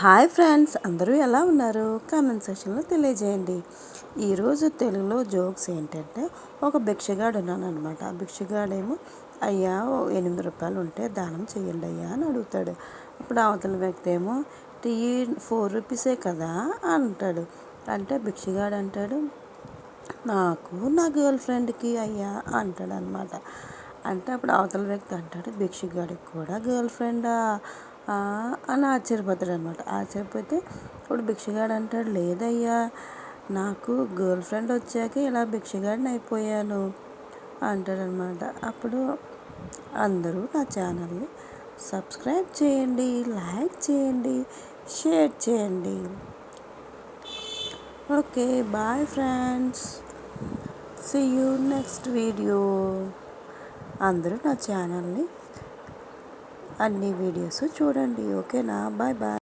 Hi friends అందరూ ఎలా ఉన్నారు? కామెంట్ సెక్షన్లో తెలియజేయండి. ఈరోజు తెలుగులో జోక్స్ ఏంటంటే ఒక భిక్షగాడు ఉన్నాను అనమాట ఆ భిక్షగాడేమో అయ్యా ఎనిమిది రూపాయలు ఉంటే దానం చేయండి అయ్యా అని అడుగుతాడు. అప్పుడు అవతల వ్యక్తి ఏమో టీ ఫోర్ రూపీసే కదా అంటాడు. అంటే భిక్షగాడు అంటాడు నాకు నా గర్ల్ ఫ్రెండ్కి అయ్యా అంటాడు అనమాట అంటే అప్పుడు అవతల వ్యక్తి అంటాడు భిక్షగాడికి కూడా గర్ల్ ఫ్రెండా అని ఆశ్చర్యపోతాడు అనమాట. ఆశ్చర్యపోతే ఇప్పుడు భిక్షగాడు అంటాడు లేదయ్యా నాకు గర్ల్ ఫ్రెండ్ వచ్చాక ఇలా భిక్షగాడిని అయిపోయాను అంటాడనమాట అప్పుడు అందరూ నా ఛానల్ని సబ్స్క్రైబ్ చేయండి లైక్ చేయండి షేర్ చేయండి. Okay bye friends. See you next video అందరూ నా ఛానల్ని అన్ని వీడియోస్ చూడండి ఓకేనా? Bye bye.